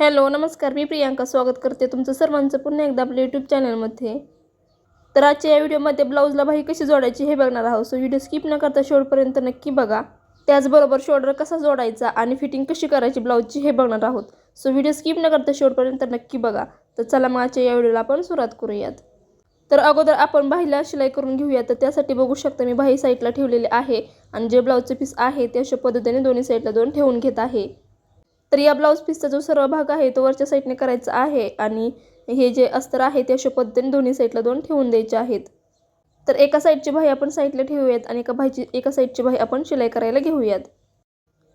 Hello नमस्कार. मी प्रियांका स्वागत करते तुमचं सर्वांचं पुन्हा एकदा आपल्या यूट्यूब चॅनलमध्ये तर आजच्या या व्हिडिओमध्ये ब्लाऊजला बाही कशी जोडायची हे बघणार आहोत. सो व्हिडिओ स्किप न करता शेवटपर्यंत नक्की बघा. त्याचबरोबर शोल्डर कसा जोडायचा आणि फिटिंग कशी करायची ब्लाऊजची हे बघणार आहोत. सो व्हिडिओ स्किप न करता शेवटपर्यंत नक्की बघा. तर चला मग आजच्या या व्हिडिओला आपण सुरुवात करूयात. तर अगोदर आपण बाहीला शिलाई करून घेऊया. तर त्यासाठी बघू शकता मी बाही साईडला ठेवलेले आहे आणि जे ब्लाऊजचे पीस आहे ते अशा पद्धतीने दोन्ही साईडला दोन ठेवून घेत आहे. तर या ब्लाऊज पीसचा जो सर्व भाग आहे तो वरच्या साईडने करायचा आहे आणि हे जे अस्तर आहे ते अशा पद्धतीने दोन्ही साईडला दोन ठेवून द्यायचे आहेत. तर एका साईडची बाही आपण साईडला ठेवूयात आणि एका भाईची एका साईडची बाही आपण शिलाई करायला घेऊयात.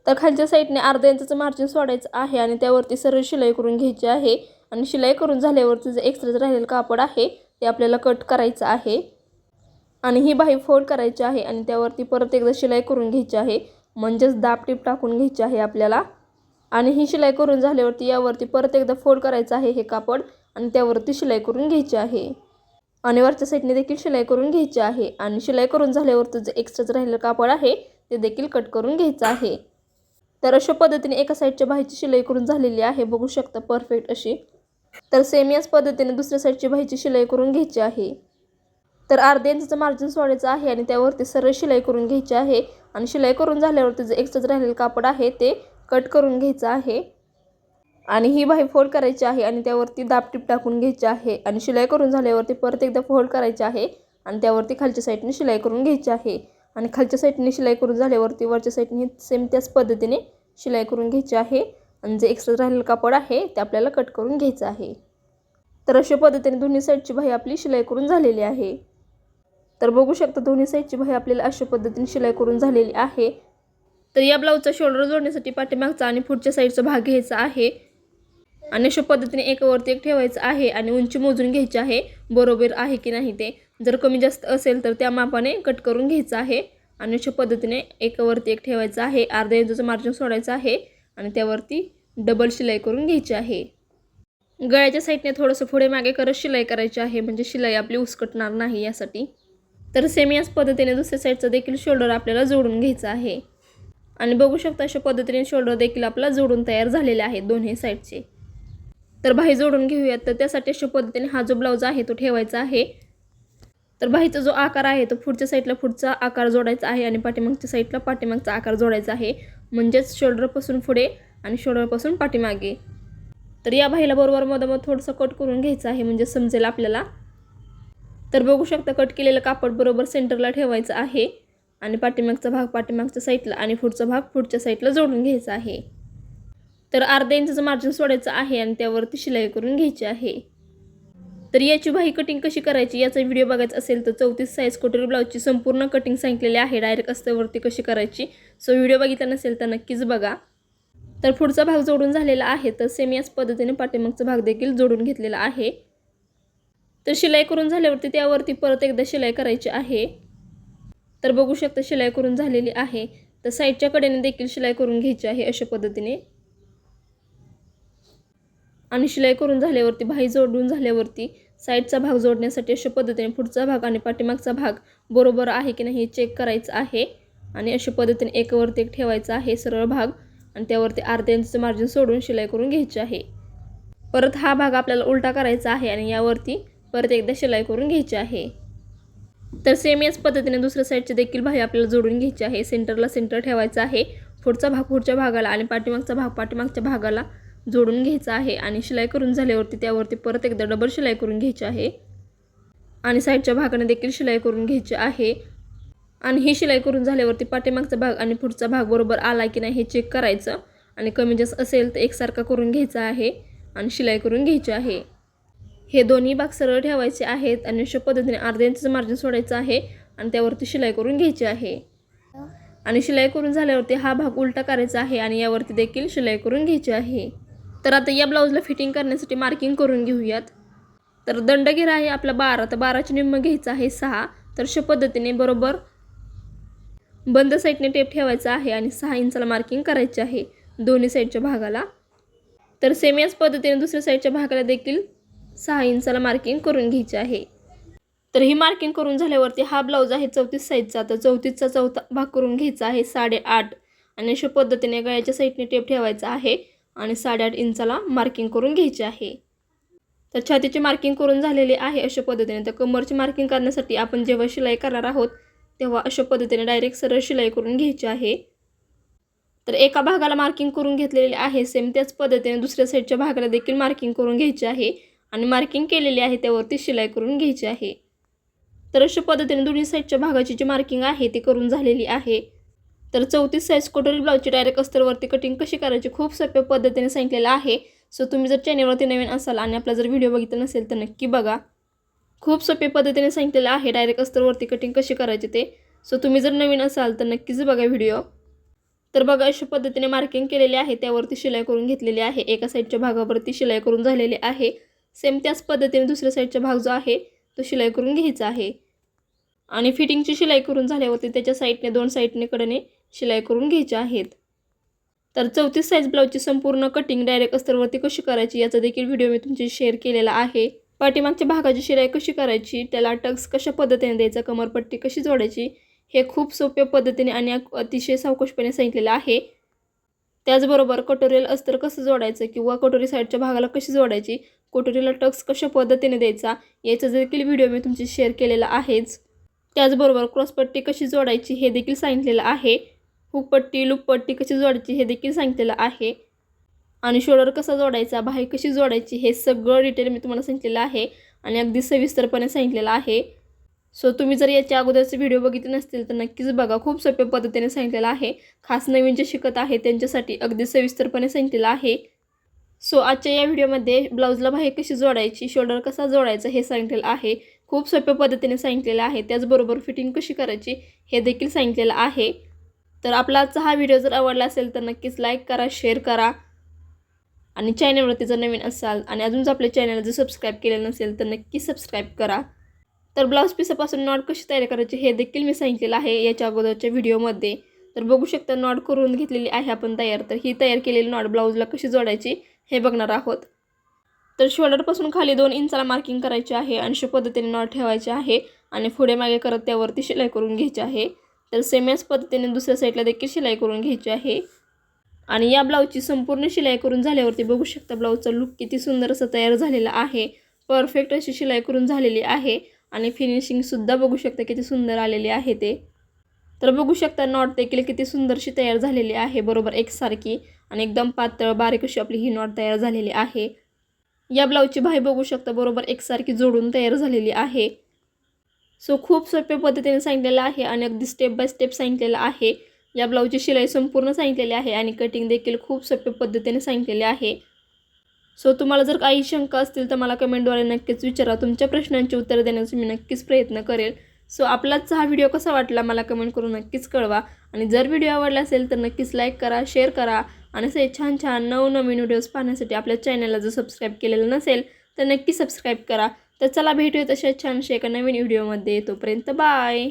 तर खालच्या साईडने अर्धा इंचाचं मार्जिन सोडायचं आहे आणि त्यावरती सरळ शिलाई करून घ्यायची आहे आणि शिलाई करून झाल्यावरती जे एक्स्ट्राचं राहिलेलं कापड आहे ते आपल्याला कट करायचं आहे. आणि ही बाही फोल्ड करायची आहे आणि त्यावरती परत एकदा शिलाई करून घ्यायची आहे. म्हणजेच दाब टीप टाकून घ्यायची आहे आपल्याला. आणि ही शिलाई करून झाल्यावरती यावरती परत एकदा फोल्ड करायचं आहे हे कापड आणि त्यावरती शिलाई करून घ्यायची आहे. आणि वरच्या साईडने देखील शिलाई करून घ्यायची आहे आणि शिलाई करून झाल्यावरती जे एक्स्ट्राचं राहिलेलं कापड आहे ते देखील कट करून घ्यायचं आहे. तर अशा पद्धतीने एका साईडच्या बाहीची शिलाई करून झालेली आहे बघू शकता परफेक्ट अशी. तर सेम याच पद्धतीने दुसऱ्या साईडची बाहीची शिलाई करून घ्यायची आहे. तर अर्ध्या इंचाचं मार्जिन सोडायचं आहे आणि त्यावरती सरळ शिलाई करून घ्यायची आहे. आणि शिलाई करून झाल्यावरती जे एक्स्ट्राचं राहिलेलं कापड आहे ते कट करून घ्यायचं आहे. आणि ही बाही फोल्ड करायची आहे आणि त्यावरती दापटीप टाकून घ्यायची आहे. आणि शिलाई करून झाल्यावरती परत एकदा फोल्ड करायची आहे. आणि त्यावरती खालच्या साईडने शिलाई करून घ्यायची आहे. आणि खालच्या साईडने शिलाई करून झाल्यावरती वरच्या साईडने सेम त्याच पद्धतीने शिलाई करून घ्यायची आहे. आणि जे एक्स्ट्रा राहिलेलं कापड आहे ते आपल्याला कट करून घ्यायचं आहे. तर अशा पद्धतीने दोन्ही साईडची बाही आपली शिलाई करून झालेली आहे. तर बघू शकता दोन्ही साईडची बाही आपल्याला अशा पद्धतीने शिलाई करून झालेली आहे. तर या ब्लाऊजचा शोल्डर जोडण्यासाठी पाठीमागचा आणि पुढच्या साईडचा भाग घ्यायचा आहे. आणि अशा पद्धतीने एकावरती एक ठेवायचं आहे आणि उंची मोजून घ्यायची आहे. बरोबर आहे की नाही ते? जर कमी जास्त असेल तर त्या मापाने कट करून घ्यायचं आहे. आणि अशा पद्धतीने एकावरती एक ठेवायचं आहे. अर्ध्या इंचाचं मार्जिन सोडायचं आहे. आणि त्यावरती डबल शिलाई करून घ्यायची आहे. गळ्याच्या साईडने थोडंसं पुढे मागे करत शिलाई करायची आहे. म्हणजे शिलाई आपली उसकटणार नाही यासाठी. तर सेम याच पद्धतीने दुसऱ्या साईडचं देखील शोल्डर आपल्याला जोडून घ्यायचं आहे. आणि बघू शकता अशा पद्धतीने शोल्डर देखील आपला जोडून तयार झालेले आहे दोन्ही साईडचे तर बाही जोडून घेऊयात. तर त्यासाठी अशा पद्धतीने हा जो ब्लाऊज आहे तो ठेवायचा आहे. तर बाहीचा जो आकार आहे तो पुढच्या साईडला पुढचा आकार जोडायचा आहे आणि पाठीमागच्या साईडला पाठीमागचा आकार जोडायचा आहे. म्हणजेच शोल्डरपासून पुढे आणि शोल्डरपासून पाठीमागे. तर या बाहीला बरोबर मधोमध थोडंसं कट करून घ्यायचं आहे. म्हणजे समजेल आपल्याला. तर बघू शकता कट केलेलं कापड बरोबर सेंटरला ठेवायचं आहे. आणि पाठीमागचा भाग पाठीमागच्या साईडला आणि पुढचा भाग पुढच्या साईडला जोडून घ्यायचा आहे. तर अर्ध्या इंचाचं मार्जिन सोडायचं आहे आणि त्यावरती शिलाई करून घ्यायची आहे. तर याची बाही कटिंग कशी करायची याचा व्हिडिओ बघायचा असेल तर चौतीस साईज कोटेरी ब्लाऊजची संपूर्ण कटिंग सांगितलेली आहे. डायरेक्ट अस्त्यावरती कशी करायची? सो व्हिडिओ बघितला नसेल तर नक्कीच बघा. तर पुढचा भाग जोडून झालेला आहे. तर सेम याच पद्धतीने पाठीमागचा भाग देखील जोडून घेतलेला आहे. तर शिलाई करून झाल्यावरती त्यावरती परत एकदा शिलाई करायची आहे. तर बघू शकता शिलाई करून झालेली आहे. तर साईडच्या कडेने देखील शिलाई करून घ्यायची आहे अशा पद्धतीने. आणि शिलाई करून झाल्यावरती भाई जोडून झाल्यावरती साईडचा भाग जोडण्यासाठी अशा पद्धतीने पुढचा भाग आणि पाठीमागचा भाग बरोबर आहे की नाही हे चेक करायचं आहे. आणि अशा पद्धतीने एकावरती एक ठेवायचा आहे सरळ भाग. आणि त्यावरती अर्ध्या इंचचं मार्जिन सोडून शिलाई करून घ्यायची आहे. परत हा भाग आपल्याला उलटा करायचा आहे आणि यावरती परत एकदा शिलाई करून घ्यायची आहे. तर सेम याच पद्धतीने दुसऱ्या साईडचे देखील भाजी आपल्याला जोडून घ्यायची आहे. सेंटरला सेंटर ठेवायचा आहे. पुढचा भाग पुढच्या भागाला आणि पाठीमागचा भाग पाठीमागच्या भागाला जोडून घ्यायचा आहे. आणि शिलाई करून झाल्यावरती त्यावरती परत एकदा डबल शिलाई करून घ्यायची आहे. आणि साईडच्या भागाने देखील शिलाई करून घ्यायची आहे. आणि ही शिलाई करून झाल्यावरती पाठीमागचा भाग आणि पुढचा भाग बरोबर आला की नाही हे चेक करायचं. आणि कमी जास्त असेल तर एकसारखा करून घ्यायचा आहे. आणि शिलाई करून घ्यायची आहे. हे दोन्ही भाग सरळ ठेवायचे आहेत आणि अशा पद्धतीने अर्ध्या इंचाचं मार्जिन सोडायचं आहे आणि त्यावरती शिलाई करून घ्यायची आहे. आणि शिलाई करून झाल्यावरती हा भाग उलटा करायचा आहे आणि यावरती देखील शिलाई करून घ्यायची आहे. तर आता या ब्लाऊजला फिटिंग करण्यासाठी मार्किंग करून घेऊयात. तर दंडगिरा आहे आपला बारा तर बाराची निम्म घ्यायचा आहे सहा. तर अशा पद्धतीने बरोबर बंद साईडने टेप ठेवायचा आहे आणि सहा इंचाला मार्किंग करायचे आहे दोन्ही साईडच्या भागाला. तर सेम याच पद्धतीने दुसऱ्या साईडच्या भागाला देखील सहा इंचाला मार्किंग करून घ्यायची आहे. तर ही मार्किंग करून झाल्यावरती हा ब्लाऊज आहे चौतीस साईजचा तर चौतीसचा चौथा भाग करून घ्यायचा आहे साडेआठ. आणि अशा पद्धतीने गळ्याच्या साईडने टेप ठेवायचा आहे आणि साडेआठ इंचाला मार्किंग करून घ्यायची आहे. तर छातीची मार्किंग करून झालेली आहे अशा पद्धतीने. तर कमरची मार्किंग करण्यासाठी आपण जेव्हा शिलाई करणार आहोत तेव्हा अशा पद्धतीने डायरेक्ट सरळ शिलाई करून घ्यायची आहे. तर एका भागाला मार्किंग करून घेतलेली आहे. सेम त्याच पद्धतीने दुसऱ्या साईडच्या भागाला देखील मार्किंग करून घ्यायची आहे. आणि मार्किंग केलेली आहे त्यावरती शिलाई करून घ्यायची आहे. तर अशा पद्धतीने दोन्ही साईडच्या भागाची जी मार्किंग आहे ती करून झालेली आहे. तर चौतीस साईज कटोरी ब्लाऊजची डायरेक्ट अस्तरवरती कटिंग कशी करायची खूप सोप्या पद्धतीने सांगितलेलं आहे. सो तुम्ही जर चॅनेलवरती नवीन असाल आणि आपला जर व्हिडिओ बघितला नसेल तर नक्की बघा. खूप सोप्या पद्धतीने सांगितलेलं आहे डायरेक्ट अस्तरवरती कटिंग कशी करायची ते. सो तुम्ही जर नवीन असाल तर नक्कीच बघा व्हिडिओ तर बघा अशा पद्धतीने मार्किंग केलेली आहे त्यावरती शिलाई करून घेतलेली आहे. एका साईडच्या भागावरती शिलाई करून झालेली आहे. सेम त्याच पद्धतीने दुसऱ्या साईडचा भाग जो आहे तो शिलाई करून घ्यायचा आहे. आणि फिटिंगची शिलाई करून झाल्यावरती त्याच्या साईडने दोन साईडने कडने शिलाई करून घ्यायच्या आहेत. तर चौतीस साईज ब्लाऊजची संपूर्ण कटिंग डायरेक्ट अस्तरवरती कशी करायची याचा देखील व्हिडिओ मी तुमची शेअर केलेला आहे. पाठीमागच्या भागाची शिलाई कशी करायची त्याला टक्स कशा पद्धतीने द्यायचा कमरपट्टी कशी जोडायची हे खूप सोप्या पद्धतीने आणि अतिशय सावकाशपणे सांगितलेलं आहे. त्याचबरोबर कटोरीला अस्तर कसं जोडायचं किंवा कटोरी साईडच्या भागाला कशी जोडायची कटोरीला टक्स कशा पद्धतीने द्यायचा याचा देखील व्हिडिओ मी तुमची शेअर केलेला आहेच. त्याचबरोबर क्रॉसपट्टी कशी जोडायची हे देखील सांगितलेलं आहे. हुकपट्टी लुपपट्टी कशी जोडायची हे देखील सांगितलेलं आहे. आणि शोल्डर कसा जोडायचा बाहेर कशी जोडायची हे सगळं डिटेल मी तुम्हाला सांगितलेलं आहे आणि अगदी सविस्तरपणे सांगितलेलं आहे. सो तुम्ही जर याच्या अगोदरचे व्हिडिओ बघितले नसतील तर नक्कीच बघा. खूप सोप्या पद्धतीने सांगितलेलं आहे. खास नवीन जे शिकत आहे त्यांच्यासाठी अगदी सविस्तरपणे सांगितलेलं आहे. सो आजच्या या व्हिडिओमध्ये ब्लाऊजला बाहेर कशी जोडायची शोल्डर कसा जोडायचा हे सांगितलेलं आहे. खूप सोप्या पद्धतीने सांगितलेलं आहे. त्याचबरोबर फिटिंग कशी करायची हे देखील सांगितलेलं आहे. तर आपला आजचा हा व्हिडिओ जर आवडला असेल तर नक्कीच लाईक करा शेअर करा. आणि चॅनलवरती जर नवीन असाल आणि अजून जर आपल्या चॅनल जर सबस्क्राईब केलेलं नसेल तर नक्की सबस्क्राईब करा. तर ब्लाऊज पिसापासून नॉट कशी तयार करायची हे देखील मी सांगितलेलं आहे याच्या अगोदरच्या व्हिडिओमध्ये. तर बघू शकता नॉट करून घेतलेली आहे आपण तयार. तर ही तयार केलेली नॉट ब्लाऊजला कशी जोडायची हे बघणार आहोत. तर शोल्डरपासून खाली दोन इंचाला मार्किंग करायचे आहे आणि अशा पद्धतीने नॉट ठेवायचे आहे आणि पुढे मागे करत त्यावरती शिलाई करून घ्यायची आहे. तर सेम याच पद्धतीने दुसऱ्या साईडला देखील शिलाई करून घ्यायची आहे. आणि या ब्लाऊजची संपूर्ण शिलाई करून झाल्यावरती बघू शकता ब्लाऊजचा लुक किती सुंदर असं तयार झालेला आहे. परफेक्ट अशी शिलाई करून झालेली आहे आणि फिनिशिंगसुद्धा बघू शकता किती सुंदर आलेली आहे ते. तर बघू शकता नॉट देखील किती सुंदरशी तयार झालेली आहे. बरोबर एकसारखी आणि एकदम पातळ बारीक अशी आपली ही नॉट तयार झालेली आहे. या ब्लाऊजची भाई बघू शकता बरोबर एकसारखी जोडून तयार झालेली आहे. सो खूप सोप्या पद्धतीने सांगितलेलं आहे आणि अगदी स्टेप बाय स्टेप सांगितलेलं आहे. या ब्लाऊजची शिलाई संपूर्ण सांगितलेली आहे आणि कटिंग देखील खूप सोप्या पद्धतीने सांगितलेली आहे. सो तुम्हाला जर काही शंका असतील तर मला कमेंटद्वारे नक्कीच विचारा. तुमच्या प्रश्नांची उत्तर देण्याचा मी नक्कीच प्रयत्न करेल. सो आपलाच हा व्हिडिओ कसा वाटला मला कमेंट करून नक्कीच कळवा. आणि जर व्हिडिओ आवडला असेल तर नक्कीच लाईक करा शेअर करा. आणि असे छान छान नवनवीन व्हिडिओज पाहण्यासाठी आपल्या चॅनलला जर सबस्क्राईब केलेलं नसेल तर नक्की सबस्क्राईब करा. तर चला भेटूया तशा छानशा एका नवीन व्हिडिओमध्ये तोपर्यंत बाय